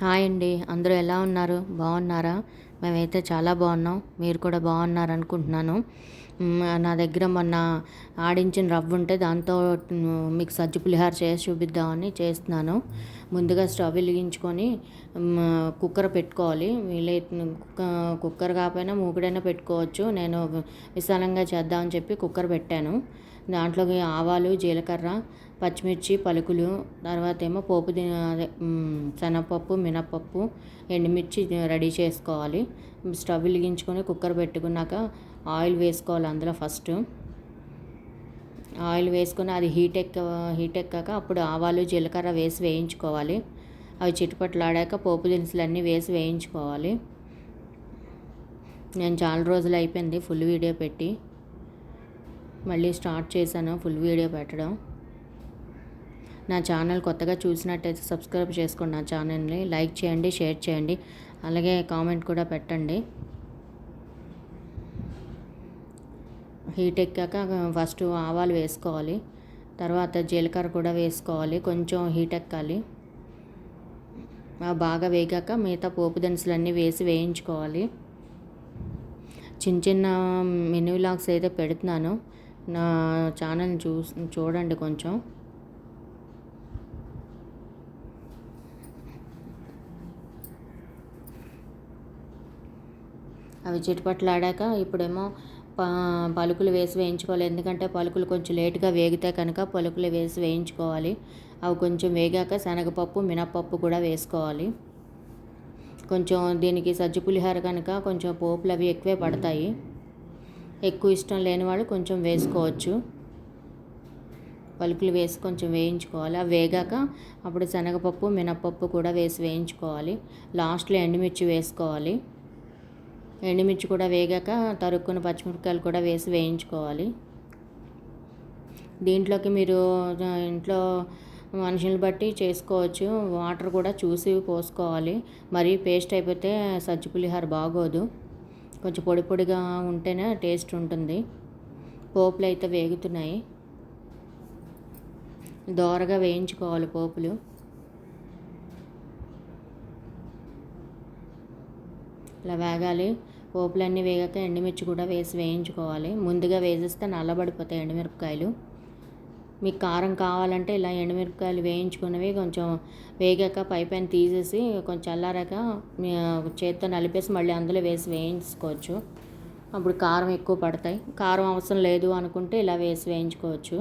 Hi అండి. అందరూ ఎలా ఉన్నారు? బాగున్నారా? మేమైతే చాలా బాగున్నాం. మీరు కూడా బాగున్నారు అనుకుంటున్నాను నా దగ్గర మొన్న ఆడించిన రవ్వ ఉంటే దాంతో మీకు సజ్జు పులిహార చేసి చూపిద్దామని చేస్తున్నాను. ముందుగా స్టవ్ వెలిగించుకొని కుక్కర్ పెట్టుకోవాలి. వీలై కుక్క- కుక్కర్ కాకపోయినా మూకుడైనా పెట్టుకోవచ్చు. నేను విశాలంగా చేద్దామని చెప్పి కుక్కర్ పెట్టాను. దాంట్లోకి ఆవాలు జీలకర్ర పచ్చిమిర్చి పలుకులు తర్వాత ఏమో పోపు అదే శనగపప్పు మినపప్పు ఎండుమిర్చి రెడీ చేసుకోవాలి. స్టవ్ వెలిగించుకొని కుక్కర్ పెట్టుకున్నాక ఆయిల్ వేసుకోవాలి అందులో ఫస్ట్. ఆయిల్ వేసుకొని అది హీట్ ఎక్క హీట్ ఎక్కాక అప్పుడు ఆవాలు జీలకర్ర వేసి వేయించుకోవాలి. అవి చిటపట్లాడాక పోపు దినుసులు అన్నీ వేసి వేయించుకోవాలి. నేను చాలా రోజులు అయిపోయింది ఫుల్ వీడియో పెట్టి. మళ్ళీ స్టార్ట్ చేశాను ఫుల్ వీడియో పెట్టడం. నా ఛానల్ కొత్తగా చూసినట్టయితే సబ్స్క్రైబ్ చేసుకోండి నా ఛానల్ని. లైక్ చేయండి షేర్ చేయండి. అలాగే కామెంట్ కూడా పెట్టండి. హీట్ ఎక్కాక ఫస్ట్ ఆవాలు వేసుకోవాలి. తర్వాత జీలకర్ర కూడా వేసుకోవాలి. కొంచెం హీట్ ఎక్కాలి. బాగా వేగాక మిగతా పోపు దినుసులన్నీ వేసి వేయించుకోవాలి. చిన్న చిన్న మినీ లాగ్స్ అయితే పెడుతున్నాను. నా ఛానల్ చూ చూడండి కొంచెం. అవి చిటపట్లాడాక ఇప్పుడేమో పలుకులు వేసి వేయించుకోవాలి. ఎందుకంటే పలుకులు కొంచెం లేటుగా వేగితే కనుక పలుకులు వేసి వేయించుకోవాలి. అవి కొంచెం వేగాక శనగపప్పు మినప్పప్పు కూడా వేసుకోవాలి. కొంచెం దీనికి సజ్జ పులిహార కనుక కొంచెం పోపులు అవి ఎక్కువే పడతాయి. ఎక్కువ ఇష్టం లేని వాళ్ళు కొంచెం వేసుకోవచ్చు. పలుకులు వేసి కొంచెం వేయించుకోవాలి. అవి వేగాక అప్పుడు శనగపప్పు మినప్పప్పు కూడా వేసి వేయించుకోవాలి. లాస్ట్లో ఎండుమిర్చి వేసుకోవాలి. ఎండుమిర్చి కూడా వేగాక తరుక్కున్న పచ్చిమిరపకాయలు కూడా వేసి వేయించుకోవాలి. దీంట్లోకి మీరు ఇంట్లో మనుషులు బట్టి చేసుకోవచ్చు. వాటర్ కూడా చూసి పోసుకోవాలి. మరీ పేస్ట్ అయిపోతే సజ్జ పులిహార బాగోదు. కొంచెం పొడి పొడిగా ఉంటేనే టేస్ట్ ఉంటుంది. పోపులు అయితే వేగుతున్నాయి. దోరగా వేయించుకోవాలి పోపులు. ఇలా వేగాలి. పోపులన్నీ వేగాక ఎండుమిర్చి కూడా వేసి వేయించుకోవాలి. ముందుగా వేసేస్తే నల్లబడిపోతాయి ఎండుమిరపకాయలు. మీకు కారం కావాలంటే ఇలా ఎండుమిరపకాయలు వేయించుకున్నవి కొంచెం వేగాక పై పైన తీసేసి కొంచెం చల్లారాక మీ చేత్తో నలిపేసి మళ్ళీ అందులో వేసి వేయించుకోవచ్చు. అప్పుడు కారం ఎక్కువ పడతాయి. కారం అవసరం లేదు అనుకుంటే ఇలా వేసి వేయించుకోవచ్చు.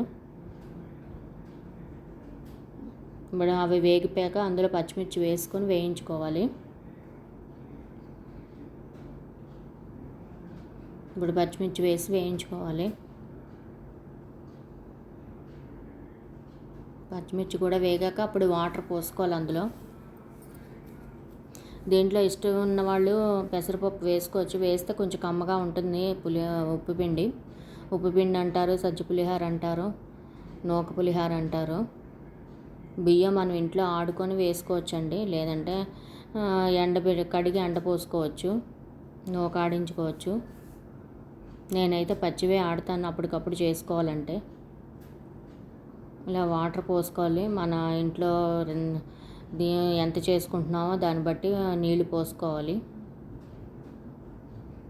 ఇప్పుడు అవి వేగిపోయాక అందులో పచ్చిమిర్చి వేసుకొని వేయించుకోవాలి. ఇప్పుడు పచ్చిమిర్చి వేసి వేయించుకోవాలి. పచ్చిమిర్చి కూడా వేగాక అప్పుడు వాటర్ పోసుకోవాలి అందులో. దీంట్లో ఇష్టం ఉన్న వాళ్ళు పెసరపప్పు వేసుకోవచ్చు. వేస్తే కొంచెం కమ్మగా ఉంటుంది పులి ఉప్పు పిండి. ఉప్పు పిండి అంటారు సజ్జ పులిహార అంటారు నూక పులిహార అంటారు. బియ్యం మనం ఇంట్లో ఆడుకొని వేసుకోవచ్చండి. లేదంటే ఎండ కడిగి ఎండ పోసుకోవచ్చు నూక ఆడించుకోవచ్చు. నేనైతే పచ్చివే ఆడతాను అప్పటికప్పుడు చేసుకోవాలంటే. ఇలా వాటర్ పోసుకోవాలి. మన ఇంట్లో ఎంత చేసుకుంటున్నామో దాన్ని బట్టి నీళ్ళు పోసుకోవాలి.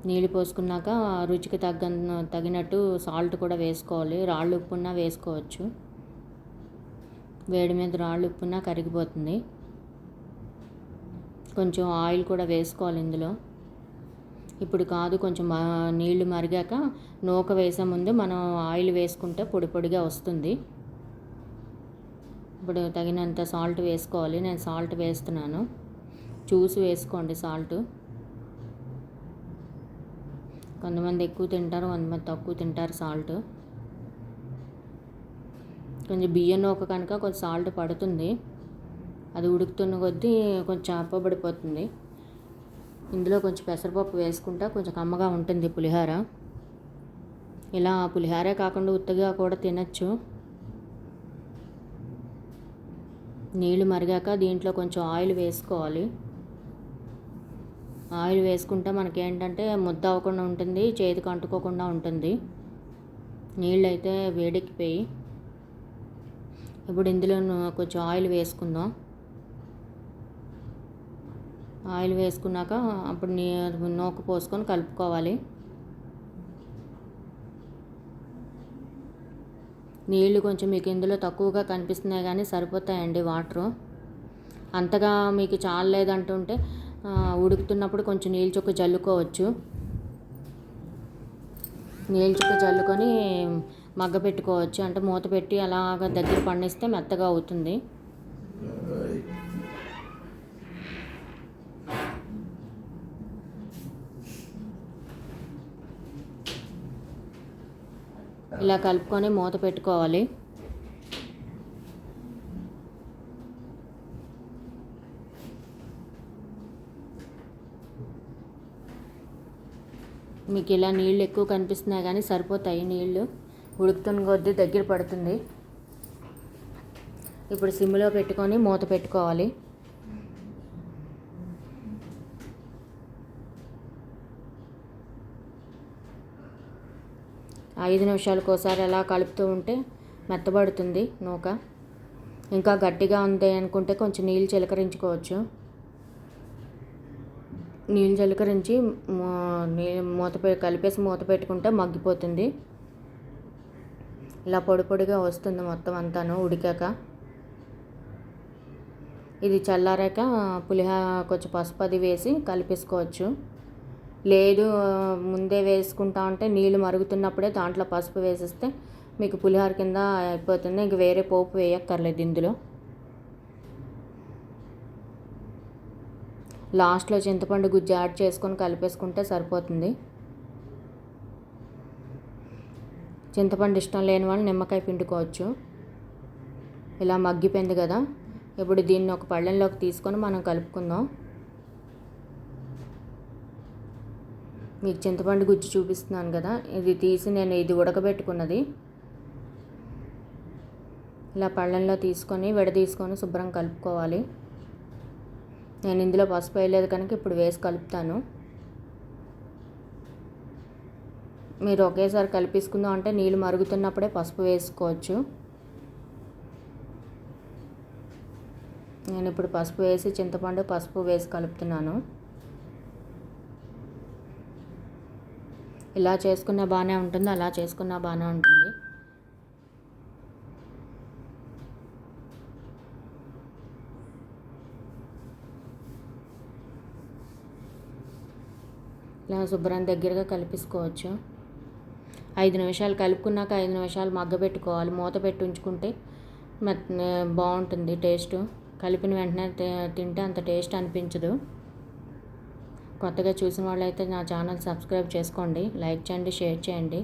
నీళ్ళు పోసుకున్నాక రుచికి తగ్గ తగినట్టు సాల్ట్ కూడా వేసుకోవాలి. రాళ్ళు ఉప్పున్నా వేసుకోవచ్చు. వేడి మీద రాళ్ళు ఉప్పున్నా కరిగిపోతుంది. కొంచెం ఆయిల్ కూడా వేసుకోవాలి ఇందులో. ఇప్పుడు కాదు కొంచెం నీళ్ళు మరిగాక నూక వేసే ముందు మనం ఆయిల్ వేసుకుంటే పొడి పొడిగా వస్తుంది. ఇప్పుడు తగినంత సాల్ట్ వేసుకోవాలి. నేను సాల్ట్ వేస్తున్నాను. చూసి వేసుకోండి సాల్ట్. కొంతమంది ఎక్కువ తింటారు కొంతమంది తక్కువ తింటారు సాల్ట్. కొంచెం బియ్యం నూక కనుక కొంచెం సాల్ట్ పడుతుంది. అది ఉడుకుతున్న కొద్దీ కొంచెం చేపబడిపోతుంది. ఇందులో కొంచెం పెసరపప్పు వేసుకుంటా కొంచెం కమ్మగా ఉంటుంది పులిహోర. ఇలా పులిహారే కాకుండా ఉత్తగా కూడా తినచ్చు. నీళ్ళు మరిగాక దీంట్లో కొంచెం ఆయిల్ వేసుకోవాలి. ఆయిల్ వేసుకుంటే మనకేంటంటే ముద్ద అవ్వకుండా ఉంటుంది చేతికి అంటుకోకుండా ఉంటుంది. నీళ్ళు అయితే వేడెక్కిపోయి. ఇప్పుడు ఇందులో కొంచెం ఆయిల్ వేసుకుందాం. ఆయిల్ వేసుకున్నాక అప్పుడు నీ నూక పోసుకొని కలుపుకోవాలి. నీళ్ళు కొంచెం మీకు ఇందులో తక్కువగా కనిపిస్తున్నాయి కానీ సరిపోతాయండి వాటరు. అంతగా మీకు చాలలేదంటుంటే ఉడుకుతున్నప్పుడు కొంచెం నీళ్ళు చుక్క జల్లుకోవచ్చు. నీళ్ళు చుక్క జల్లుకొని మగ్గ పెట్టుకోవచ్చు. అంటే మూత పెట్టి అలాగ దగ్గర పండిస్తే మెత్తగా అవుతుంది. ఇలా కలుపుకొని మూత పెట్టుకోవాలి. మీకు ఇలా నీళ్ళు ఎక్కువ కనిపిస్తున్నాయి కానీ సరిపోతాయి నీళ్ళు. ఉడుకుతున్న కొద్దీ దగ్గర పడుతుంది. ఇప్పుడు సిమ్లో పెట్టుకొని మూత పెట్టుకోవాలి. ఐదు నిమిషాలకు ఒకసారి అలా కలుపుతూ ఉంటే మెత్తబడుతుంది నూక. ఇంకా గట్టిగా ఉంది అనుకుంటే కొంచెం నీళ్ళు చిలకరించుకోవచ్చు. నీళ్ళు చిలకరించి మూత కలిపేసి మూత పెట్టుకుంటే మగ్గిపోతుంది. ఇలా పొడి పొడిగా వస్తుంది మొత్తం అంతాను ఉడికాక. ఇది చల్లారాక పులిహోర కొంచెం పసుపు అది వేసి కలిపేసుకోవచ్చు. లేదు ముందే వేసుకుంటా ఉంటే నీళ్ళు మరుగుతున్నప్పుడే దాంట్లో పసుపు వేసేస్తే మీకు పులిహోర కింద అయిపోతుంది. ఇంక వేరే పోపు వేయక్కర్లేదు ఇందులో. లాస్ట్లో చింతపండు గుజ్జు యాడ్ చేసుకొని కలిపేసుకుంటే సరిపోతుంది. చింతపండు ఇష్టం లేని వాళ్ళు నిమ్మకాయ పిండుకోవచ్చు. ఇలా మగ్గిపోయింది కదా. ఇప్పుడు దీన్ని ఒక పళ్ళెంలోకి తీసుకొని మనం కలుపుకుందాం. మీకు చింతపండు గుజ్జు చూపిస్తున్నాను కదా. ఇది తీసి నేను ఇది ఉడకబెట్టుకున్నది. ఇలా పళ్ళెంలో తీసుకొని విడదీసుకొని శుభ్రం కలుపుకోవాలి. నేను ఇందులో పసుపు వేయలేదు కనుక ఇప్పుడు వేసి కలుపుతాను. మీరు ఒకేసారి కలిపేసుకుందాం అంటే నీళ్ళు మరుగుతున్నప్పుడే పసుపు వేసుకోవచ్చు. నేను ఇప్పుడు పసుపు వేసి చింతపండు పసుపు వేసి కలుపుతున్నాను. ఇలా చేసుకున్న బాగానే ఉంటుంది అలా చేసుకున్న బాగానే ఉంటుంది. ఇలా శుభ్రం దగ్గరగా కలిపేసుకోవచ్చు. ఐదు నిమిషాలు కలుపుకున్నాక ఐదు నిమిషాలు మగ్గబెట్టుకోవాలి మూత పెట్టి ఉంచుకుంటే బాగుంటుంది టేస్ట్. కలిపిన వెంటనే తింటే అంత టేస్ట్ అనిపించదు. కొత్తగా చూసిన వాళ్ళైతే నా ఛానల్ సబ్స్క్రైబ్ చేసుకోండి. లైక్ చేయండి షేర్ చేయండి.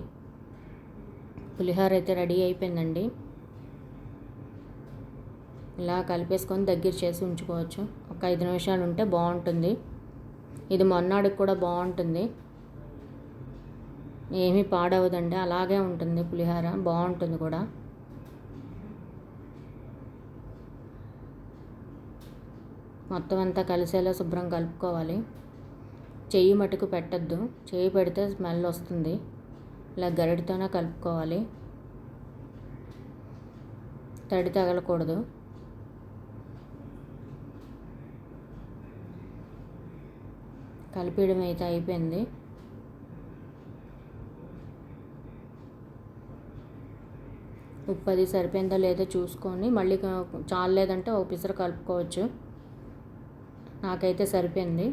పులిహోర అయితే రెడీ అయిపోయిందండి. ఇలా కలిపేసుకొని దగ్గర చేసి ఉంచుకోవచ్చు. ఒక ఐదు నిమిషాలు ఉంటే బాగుంటుంది. ఇది మొన్నాడికి కూడా బాగుంటుంది. ఏమీ పాడవదండి. అలాగే ఉంటుంది పులిహోర. బాగుంటుంది కూడా. మొత్తం అంతా కలిసేలా శుభ్రం కలుపుకోవాలి. చెయ్యి మటుకు పెట్టద్దు. చెయ్యి పెడితే స్మెల్ వస్తుంది. ఇలా గరిడితోనే కలుపుకోవాలి. తడి తగలకూడదు. కలిపేయడం అయితే అయిపోయింది. ఉప్పు అది సరిపోయిందో లేదో చూసుకొని మళ్ళీ చాలేదంటే ఒక పిసర కలుపుకోవచ్చు. నాకైతే సరిపోయింది.